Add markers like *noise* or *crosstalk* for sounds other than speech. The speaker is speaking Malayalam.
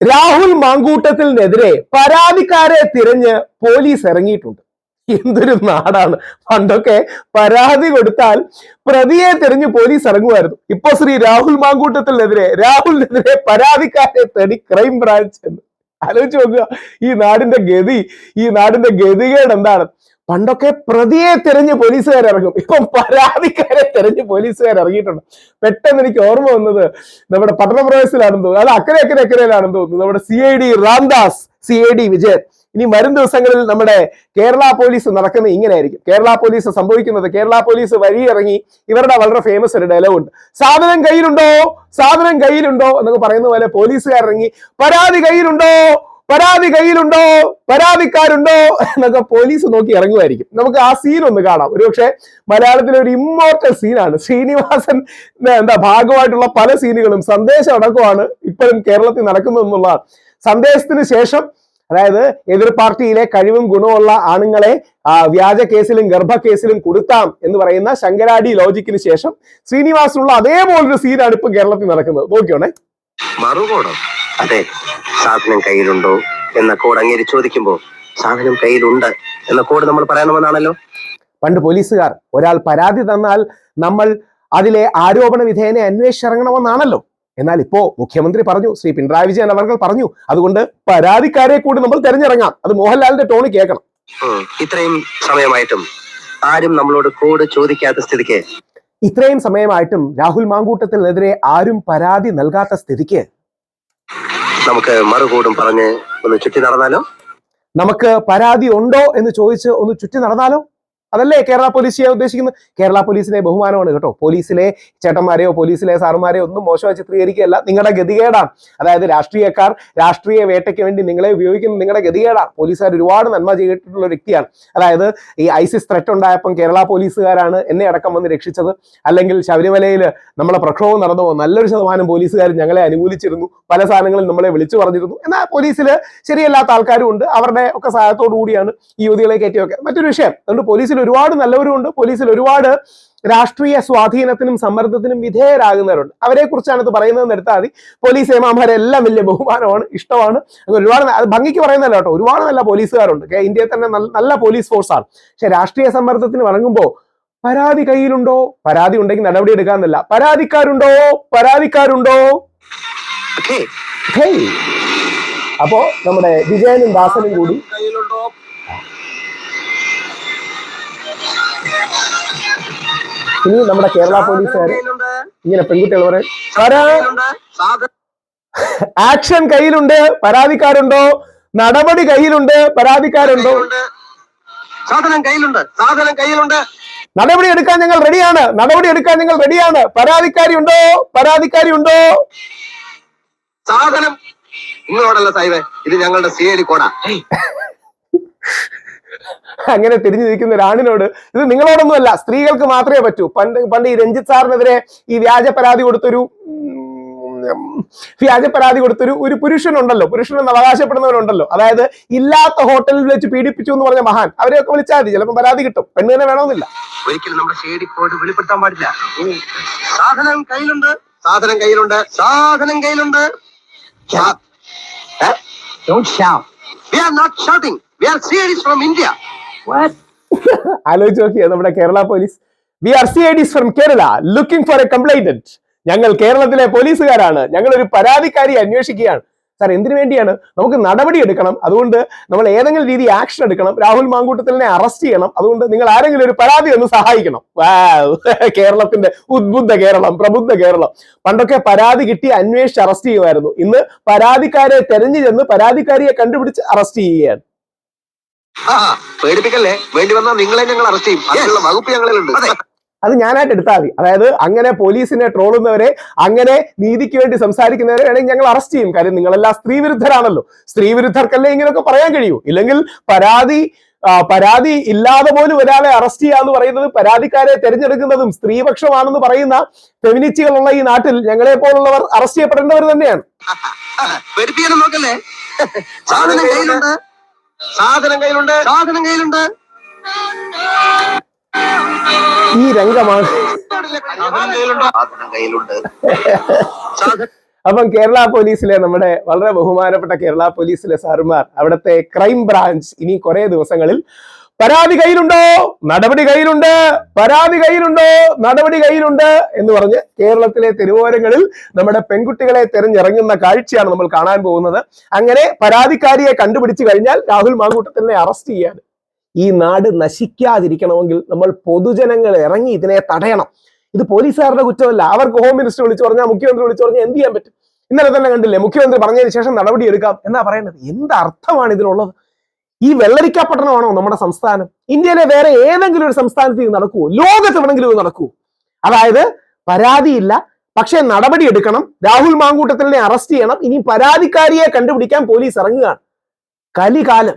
രാഹുൽ മാങ്കൂട്ടത്തിനെതിരെ പരാതിക്കാരെ തിരഞ്ഞ് പോലീസ് ഇറങ്ങിയിട്ടുണ്ട്. എന്തൊരു നാടാണ്. പണ്ടൊക്കെ പരാതി കൊടുത്താൽ പ്രതിയെ തിരഞ്ഞ് പോലീസ് ഇറങ്ങുമായിരുന്നു. ഇപ്പൊ ശ്രീ രാഹുൽ മാങ്കൂട്ടത്തിനെതിരെ രാഹുലിനെതിരെ പരാതിക്കാരെ തേടി ക്രൈം ബ്രാഞ്ച് എന്ന് ആലോചിച്ച് നോക്കുക. ഈ നാടിന്റെ ഗതി ഈ നാടിന്റെ ഗതികേട് എന്താണ്? പണ്ടൊക്കെ പ്രതിയെ തിരഞ്ഞ് പോലീസുകാർ ഇറങ്ങും ഇപ്പം പരാതിക്കാരെ തിരഞ്ഞ് പോലീസുകാർ ഇറങ്ങിയിട്ടുണ്ട് പെട്ടെന്ന് എനിക്ക് ഓർമ്മ വന്നത് നമ്മുടെ പട്ടണപ്രദേശത്തിലാണെന്ന് തോന്നുന്നു. അത് അക്കരെ അക്കരെ അക്കരയിലാണെന്ന് തോന്നുന്നു. നമ്മുടെ C I D Ramdas C I D Vijayan. ഇനി വരും ദിവസങ്ങളിൽ നമ്മുടെ കേരള പോലീസ് നടക്കുന്നത് ഇങ്ങനെയായിരിക്കും. കേരള പോലീസ് സംഭവിക്കുന്നത് കേരള പോലീസ് വഴിയിറങ്ങി ഇവരുടെ വളരെ ഫേമസ് ഒരു ഡയലോഗ് ഉണ്ട്. സാധനം കയ്യിലുണ്ടോ? സാധനം കയ്യിലുണ്ടോ? എന്നൊക്കെ പറയുന്ന പോലെ പോലീസുകാർ ഇറങ്ങി പരാതി കയ്യിലുണ്ടോ? പരാതി കയ്യിലുണ്ടോ? പരാതിക്കാരുണ്ടോ? എന്നൊക്കെ പോലീസ് നോക്കി ഇറങ്ങുമായിരിക്കും. നമുക്ക് ആ സീൻ ഒന്ന് കാണാം. ഒരുപക്ഷെ മലയാളത്തിലെ ഒരു ഇമ്മോർട്ടൽ സീനാണ് ശ്രീനിവാസൻ എന്താ ഭാഗമായിട്ടുള്ള പല സീനുകളും സന്ദേശം അടക്കമാണ് ഇപ്പോഴും കേരളത്തിൽ നടക്കുന്നതെന്നുള്ളതാണ് സന്ദേശത്തിന് ശേഷം അതായത് എതിർ പാർട്ടിയിലെ കഴിവും ഗുണമുള്ള ആണുങ്ങളെ വ്യാജ കേസിലും ഗർഭ കേസിലും കൊടുത്താം എന്ന് പറയുന്ന ശങ്കരാടി ലോജിക്കിന് ശേഷം ശ്രീനിവാസനുള്ള അതേപോലൊരു സീനാണ് ഇപ്പൊ കേരളത്തിൽ നടക്കുന്നത്. നോക്കിയോണേ. അതെ സാധനം കയ്യിലുണ്ടോ എന്ന കോഡ് അങ്ങേര് ചോദിക്കുമ്പോ സാധനം കയ്യിലുണ്ട് എന്ന കോഡ് നമ്മൾ പറയണമെന്നാണല്ലോ? പണ്ട് പോലീസുകാർ ഒരാൾ പരാതി തന്നാൽ നമ്മൾ അതിലെ ആരോപണ വിധേയനെ അന്വേഷിച്ചിറങ്ങണമെന്നാണല്ലോ. എന്നാൽ ഇപ്പോ മുഖ്യമന്ത്രി പറഞ്ഞു ശ്രീ പിണറായി വിജയൻ അവർ പറഞ്ഞു അതുകൊണ്ട് പരാതിക്കാരെ കൂടി നമ്മൾ തെരഞ്ഞിറങ്ങാം. അത് മോഹൻലാലിന്റെ ടോണ് കേൾക്കണം. ഇത്രയും സമയമായിട്ടും ആരും നമ്മളോട് കോഡ് ചോദിക്കാത്ത സ്ഥിതിക്ക് ഇത്രയും സമയമായിട്ടും രാഹുൽ മാങ്കൂട്ടത്തിനെതിരെ ആരും പരാതി നൽകാത്ത സ്ഥിതിക്ക് നമുക്ക് മറുകൂടും പറഞ്ഞ് ഒന്ന് ചുറ്റി നടന്നാലോ? നമുക്ക് പരാതി ഉണ്ടോ എന്ന് ചോദിച്ച് ഒന്ന് ചുറ്റി നടന്നാലോ? അതല്ലേ കേരള പോലീസ് ചെയ്യാൻ ഉദ്ദേശിക്കുന്നത്? കേരള പോലീസിനെ ബഹുമാനമാണ് കേട്ടോ. പോലീസിലെ ചേട്ടന്മാരെയോ പോലീസിലെ സാറുമാരെയോ ഒന്നും മോശമായി ചിത്രീകരിക്കുകയല്ല. നിങ്ങളുടെ ഗതികേടാണ് അതായത് രാഷ്ട്രീയക്കാർ രാഷ്ട്രീയ വേട്ടയ്ക്ക് വേണ്ടി നിങ്ങളെ ഉപയോഗിക്കുന്ന നിങ്ങളുടെ ഗതികേടാണ് പോലീസുകാർ ഒരുപാട് നന്മ ചെയ്തിട്ടുള്ള വ്യക്തിയാണ്. അതായത് ഈ ഐസിസ് ത്രെറ്റ് ഉണ്ടായപ്പം കേരള പോലീസുകാരാണ് എന്നെ അടക്കം വന്ന് രക്ഷിച്ചത്. അല്ലെങ്കിൽ ശബരിമലയിൽ നമ്മളെ പ്രക്ഷോഭം നടന്നു നല്ലൊരു ശതമാനം പോലീസുകാർ ഞങ്ങളെ അനുകൂലിച്ചിരുന്നു. പല സാധനങ്ങളിൽ നമ്മളെ വിളിച്ചു പറഞ്ഞിരുന്നു. എന്നാൽ പോലീസിൽ ശരിയല്ലാത്ത ആൾക്കാരും ഉണ്ട്. അവരുടെ ഒക്കെ സഹായത്തോടു കൂടിയാണ് ഈ യുവതികളെ കയറ്റിയൊക്കെ മറ്റൊരു വിഷയം. അതുകൊണ്ട് പോലീസിൽ ഒരുപാട് നല്ലവരും ഉണ്ട് പോലീസിൽ ഒരുപാട് രാഷ്ട്രീയ സ്വാധീനത്തിനും സമ്മർദ്ദത്തിനും വിധേയരാകുന്നവരുണ്ട്. അവരെ കുറിച്ചാണ് ഇത് പറയുന്നത് എടുത്താൽ മതി. പോലീസ് ഏമാമാരെല്ലാം വലിയ ബഹുമാനമാണ് ഇഷ്ടമാണ്. ഒരുപാട് അത് ഭംഗിക്ക് പറയുന്നതല്ല കേട്ടോ. ഒരുപാട് നല്ല പോലീസുകാരുണ്ട്. ഇന്ത്യയിൽ തന്നെ നല്ല- പോലീസ് ഫോഴ്സാണ്. പക്ഷെ രാഷ്ട്രീയ സമ്മർദ്ദത്തിന് വഴങ്ങുമ്പോൾ പരാതി കയ്യിലുണ്ടോ? പരാതി ഉണ്ടെങ്കിൽ നടപടി എടുക്കാന്നല്ല പരാതിക്കാരുണ്ടോ? പരാതിക്കാരുണ്ടോ? അപ്പോ നമ്മുടെ വിജയനും ദാസനും കൂടി ഇനി നമ്മുടെ കേരള പോലീസുകാർ ഇങ്ങനെ പെൺകുട്ടികൾ പറയും ആക്ഷൻ കയ്യിലുണ്ട് പരാതിക്കാരുണ്ടോ? നടപടി കയ്യിലുണ്ട് പരാതിക്കാരുണ്ടോ? സാധനം കയ്യിലുണ്ട്. സാധനം കയ്യിലുണ്ട്. നടപടി എടുക്കാൻ ഞങ്ങൾ റെഡിയാണ്. നടപടി എടുക്കാൻ ഞങ്ങൾ റെഡിയാണ്. പരാതിക്കാരി ഉണ്ടോ പരാതിക്കാരി ഉണ്ടോ സാധനം നിങ്ങളോടല്ല സാഹിബേ ഇത് ഞങ്ങളുടെ സി ഐ ഡി കോഡാ. *laughs* അങ്ങനെ തിരിഞ്ഞു നിൽക്കുന്ന ഒരാണിനോട് ഇത് നിങ്ങളോടൊന്നുമല്ല സ്ത്രീകൾക്ക് മാത്രമേ പറ്റൂ. പണ്ട് പണ്ട് ഈ രഞ്ജിത്ത് സാറിനെതിരെ ഈ വ്യാജ പരാതി കൊടുത്തൊരു വ്യാജ പരാതി കൊടുത്തൊരു ഒരു പുരുഷനുണ്ടല്ലോ. പുരുഷൻ എന്ന് അവകാശപ്പെടുന്നവരുണ്ടല്ലോ. അതായത് ഇല്ലാത്ത ഹോട്ടലിൽ വെച്ച് പീഡിപ്പിച്ചു എന്ന് പറഞ്ഞ മഹാൻ അവരെയൊക്കെ വിളിച്ചാൽ മതി. ചിലപ്പോൾ പരാതി കിട്ടും. പെണ്ണ് തന്നെ വേണമെന്നില്ല. ഒരിക്കലും നമ്മുടെ ഐ വെളിപ്പെടുത്താൻ പാടില്ല. സാധനം കയ്യിലുണ്ട്. സാധനം കയ്യിലുണ്ട്. സാധനം കയ്യിലുണ്ട്. ഡോണ്ട് ഏ? We are not shouting. We are CIDs from India. *laughs* ആലോചിച്ച് നോക്കിയേ നമ്മുടെ Kerala police. We are C I Ds from Kerala looking for a complaint ഞങ്ങൾ കേരളത്തിലെ പോലീസുകാരാണ്. ഞങ്ങൾ ഒരു പരാതിക്കാരി അന്വേഷിക്കുകയാണ്. സാർ എന്തിനു വേണ്ടിയാണ്? നമുക്ക് നടപടി എടുക്കണം. അതുകൊണ്ട് നമ്മൾ ഏതെങ്കിലും രീതി ആക്ഷൻ എടുക്കണം. രാഹുൽ മാങ്കൂട്ടത്തിലിനെ അറസ്റ്റ് ചെയ്യണം. അതുകൊണ്ട് നിങ്ങൾ ആരെങ്കിലും ഒരു പരാതി ഒന്ന് സഹായിക്കണം. *laughs* കേരളത്തിന്റെ ഉദ്ബുദ്ധ കേരളം പ്രബുദ്ധ കേരളം. പണ്ടൊക്കെ പരാതി കിട്ടി അന്വേഷിച്ച് അറസ്റ്റ് ചെയ്യുമായിരുന്നു. ഇന്ന് പരാതിക്കാരെ തെരഞ്ഞു ചെന്ന് പരാതിക്കാരിയെ കണ്ടുപിടിച്ച് അറസ്റ്റ് ചെയ്യുകയാണ്. ആ, പേടിപ്പിക്കല്ലേ? വേണ്ടി വന്നാൽ നിങ്ങളെ ഞങ്ങൾ അറസ്റ്റ് ചെയ്യും. അതിനുള്ള വകുപ്പ് ഞങ്ങളിലുണ്ട്. അത്. ഞാനായിട്ട് എടുത്താൽ മതി. അതായത് അങ്ങനെ പോലീസിനെ ട്രോളുന്നവരെ അങ്ങനെ നീതിക്ക് വേണ്ടി സംസാരിക്കുന്നവരെ വേണമെങ്കിൽ ഞങ്ങൾ അറസ്റ്റ് ചെയ്യും. കാര്യം നിങ്ങളെല്ലാം സ്ത്രീ വിരുദ്ധരാണല്ലോ സ്ത്രീ വിരുദ്ധർക്കല്ലേ ഇങ്ങനെയൊക്കെ പറയാൻ കഴിയൂ. ഇല്ലെങ്കിൽ പരാതി പരാതി ഇല്ലാതെ പോലും ഒരാളെ അറസ്റ്റ് ചെയ്യാന്ന് പറയുന്നത് പരാതിക്കാരെ തിരഞ്ഞെടുക്കുന്നതും സ്ത്രീപക്ഷമാണെന്ന് പറയുന്ന ഫെമിനിസ്റ്റുകളുള്ള ഈ നാട്ടിൽ ഞങ്ങളെ പോലുള്ളവർ അറസ്റ്റ് ചെയ്യപ്പെടേണ്ടവർ തന്നെയാണ്. *laughs* *laughs* സാധനം കയ്യിലുണ്ട്. സാധനം കയ്യിലുണ്ട്. ഈ രംഗമാണ്. അപ്പം കേരള പോലീസിലെ നമ്മുടെ വളരെ ബഹുമാനപ്പെട്ട കേരള പോലീസിലെ സാറുമാർ അവിടുത്തെ ക്രൈം ബ്രാഞ്ച് ഇനി കുറെ ദിവസങ്ങളിൽ പരാതി കയ്യിലുണ്ടോ? നടപടി കയ്യിലുണ്ട്. പരാതി കയ്യിലുണ്ടോ? നടപടി കയ്യിലുണ്ട് എന്ന് പറഞ്ഞ് കേരളത്തിലെ തെരുവോരങ്ങളിൽ നമ്മുടെ പെൺകുട്ടികളെ തെരഞ്ഞിറങ്ങുന്ന കാഴ്ചയാണ് നമ്മൾ കാണാൻ പോകുന്നത്. അങ്ങനെ പരാതിക്കാരിയെ കണ്ടുപിടിച്ചു കഴിഞ്ഞാൽ രാഹുൽ മാങ്കൂട്ടത്തിനെ അറസ്റ്റ് ചെയ്യാൻ. ഈ നാട് നശിക്കാതിരിക്കണമെങ്കിൽ നമ്മൾ പൊതുജനങ്ങൾ ഇറങ്ങി ഇതിനെ തടയണം. ഇത് പോലീസുകാരുടെ കുറ്റമല്ല. അവർക്ക് ഹോം മിനിസ്റ്റർ വിളിച്ചു പറഞ്ഞാൽ മുഖ്യമന്ത്രി വിളിച്ചു പറഞ്ഞാൽ എന്ത് ചെയ്യാൻ പറ്റും? ഇന്നലെ തന്നെ കണ്ടില്ലേ മുഖ്യമന്ത്രി പറഞ്ഞതിന് ശേഷം നടപടി എടുക്കാം എന്നാ പറയുന്നത്. എന്ത് അർത്ഥമാണ് ഇതിനുള്ളത്? ഈ വെള്ളരിക്ക പട്ടണമാണോ നമ്മുടെ സംസ്ഥാനം? ഇന്ത്യയിലെ വേറെ ഏതെങ്കിലും ഒരു സംസ്ഥാനത്ത് ഇത് നടക്കുമോ ലോകത്ത് എവിടെങ്കിലും ഇത് നടക്കുമോ അതായത് പരാതിയില്ല. പക്ഷേ നടപടി എടുക്കണം. രാഹുൽ മാങ്കൂട്ടത്തിനെ അറസ്റ്റ് ചെയ്യണം. ഇനി പരാതിക്കാരിയെ കണ്ടുപിടിക്കാൻ പോലീസ് ഇറങ്ങുകയാണ്. കലികാലം.